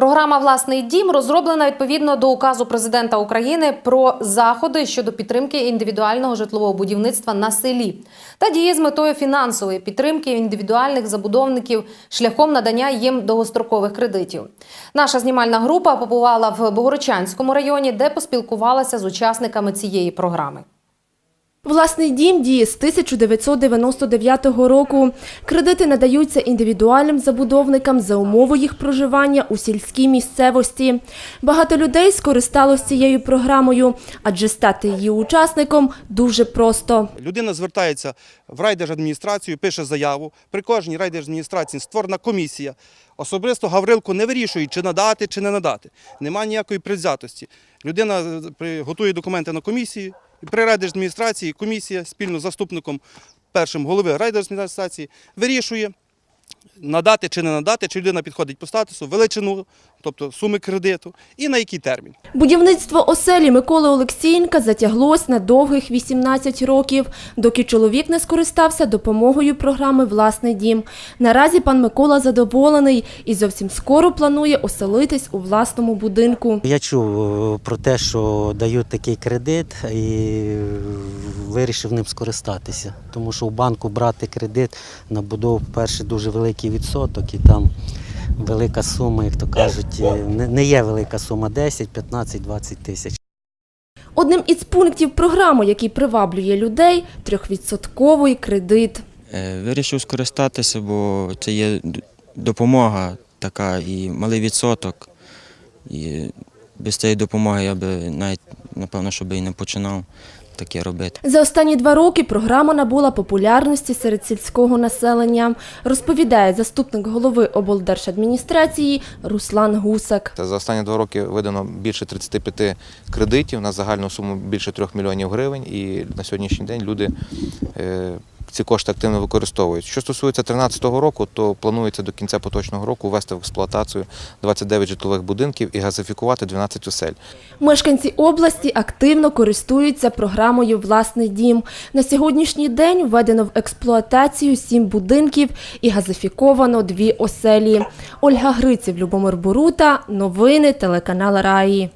Програма Власний дім розроблена відповідно до указу президента України про заходи щодо підтримки індивідуального житлового будівництва на селі та діє з метою фінансової підтримки індивідуальних забудовників шляхом надання їм довгострокових кредитів. Наша знімальна група побувала в Богородчанському районі, де поспілкувалася з учасниками цієї програми. Власний дім діє з 1999 року. Кредити надаються індивідуальним забудовникам за умови їх проживання у сільській місцевості. Багато людей скористалось цією програмою, адже стати її учасником дуже просто. Людина звертається в райдержадміністрацію, пише заяву. При кожній райдержадміністрації створена комісія. Особисто Гаврилко не вирішує, чи надати, чи не надати. Немає ніякої предвзятості. Людина е, готує документи на комісії. При райдержадміністрації комісія спільно з заступником першим голови райдержадміністрації вирішує, надати чи не надати, чи людина підходить по статусу, величину, тобто суми кредиту, і на який термін. Будівництво оселі Миколи Олексієнка затяглось на довгих 18 років, доки чоловік не скористався допомогою програми «Власний дім». Наразі пан Микола задоволений і зовсім скоро планує оселитись у власному будинку. Я чув е, про те, що дають такий кредит і вирішив ним скористатися. Тому що у банку брати кредит на будову перший дуже великий відсоток і там велика сума, як то кажуть, е, не- є велика сума 10, 15, 20 тисяч. Одним із пунктів програми, який приваблює людей – трьохвідсотковий кредит. Е, Вирішив скористатися, бо це є допомога така і малий відсоток. І без цієї допомоги я би навіть, напевно, щоб і не починав таке робити. За останні два роки програма набула популярності серед сільського населення, розповідає заступник голови облдержадміністрації Руслан Гусак. За останні два роки видано більше 35 кредитів на загальну суму більше 3 мільйонів гривень, і на сьогоднішній день люди е, ці кошти активно використовують. Що стосується 2013 року, то планується до кінця поточного року ввести в експлуатацію 29 житлових будинків і газифікувати 12 осель. Мешканці області активно користуються програмою «Власний дім». На сьогоднішній день введено в експлуатацію сім будинків і газифіковано дві оселі. Ольга Гриців, Любомир Борута. Новини телеканал Раї.